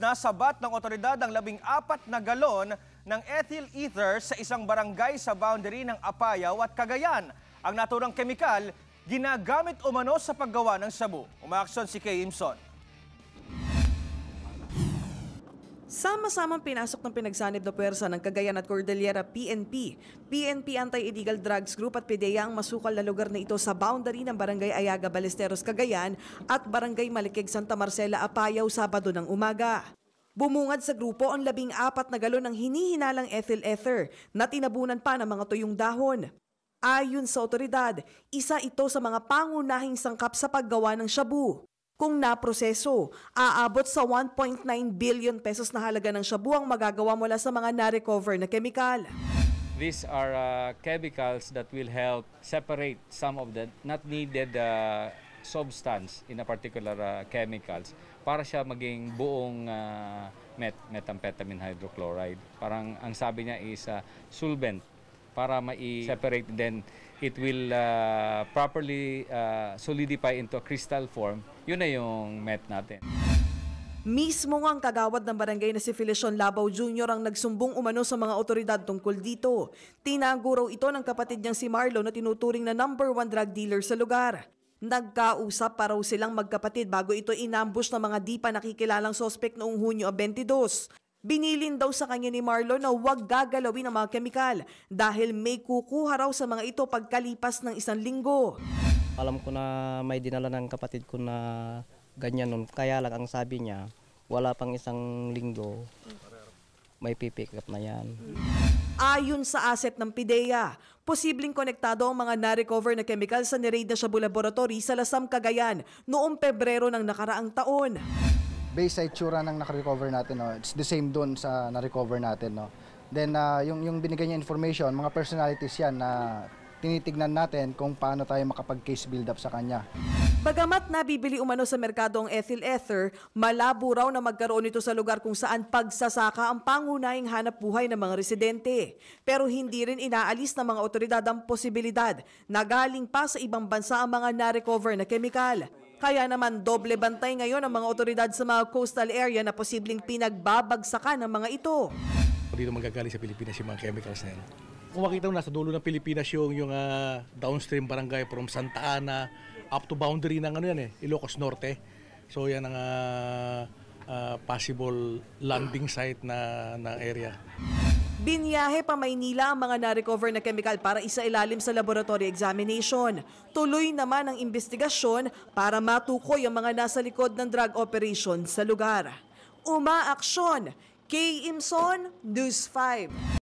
Nasabat ng otoridad ang labing apat na galon ng ethyl ether sa isang barangay sa boundary ng Apayaw at Cagayan. Ang naturang kemikal, ginagamit umano sa paggawa ng sabu. Umaaksyon si Kay Imson. Sama-samang pinasok ng pinagsanib na puwersa ng Cagayan at Cordillera PNP, PNP Anti-Illegal Drugs Group at PDEA ang masukal na lugar na ito sa boundary ng Barangay Ayaga Balesteros, Cagayan at Barangay Malikig Santa Marcela, Apayaw, Sabado ng umaga. Bumungad sa grupo ang labing apat na galon ng hinihinalang ethyl ether na tinabunan pa ng mga tuyong dahon. Ayon sa otoridad, isa ito sa mga pangunahing sangkap sa paggawa ng shabu. Kung naproseso, aabot sa 1.9 billion pesos na halaga ng shabu ang magagawa mula sa mga na-recover na kemikal. These are uh, chemicals that will help separate some of the not needed uh, substance in a particular uh, chemicals para siya maging buong uh, met methamphetamine hydrochloride. Parang ang sabi niya is uh, solvent para ma-separate then it will uh, properly uh, solidify into a crystal form. Yun na yung met natin. Mismo nga ang kagawad ng barangay na si Felicion Labaw Jr. ang nagsumbong umano sa mga otoridad tungkol dito. Tinago raw ito ng kapatid niyang si Marlo na tinuturing na number one drug dealer sa lugar. Nagkausap pa raw silang magkapatid bago ito inambush ng mga di pa nakikilalang sospek noong Hunyo 22. Binilin daw sa kanya ni Marlo na huwag gagalawin ang mga kemikal dahil may kukuha raw sa mga ito pagkalipas ng isang linggo. Alam ko na may dinala ng kapatid ko na ganyan nun. Kaya lang ang sabi niya, wala pang isang linggo, may pipick up na yan. Ayon sa asset ng PIDEA, posibleng konektado ang mga na-recover na chemical sa nireid na Shabu Laboratory sa Lasam, Cagayan noong Pebrero ng nakaraang taon. Based sa itsura ng naka-recover natin, no, it's the same doon sa na-recover natin. No. Then uh, yung, yung binigay niya information, mga personalities yan na tinitignan natin kung paano tayo makapag-case build up sa kanya. Bagamat nabibili umano sa merkado ang ethyl ether, malabo raw na magkaroon ito sa lugar kung saan pagsasaka ang pangunahing hanap buhay ng mga residente. Pero hindi rin inaalis ng mga otoridad ang posibilidad na galing pa sa ibang bansa ang mga na-recover na kemikal. Kaya naman doble bantay ngayon ang mga otoridad sa mga coastal area na posibleng pinagbabagsakan ng mga ito. Hindi naman gagaling sa Pilipinas yung mga chemicals na yan. Kung makita mo, nasa dulo ng Pilipinas yung, yung uh, downstream barangay from Santa Ana up to boundary ng ano yan eh, Ilocos Norte. So yan ang uh, uh, possible landing site na ng area. Binyahe pa Maynila ang mga na-recover na chemical para isa ilalim sa laboratory examination. Tuloy naman ang investigasyon para matukoy ang mga nasa likod ng drug operation sa lugar. Umaaksyon, K. Imson, News 5.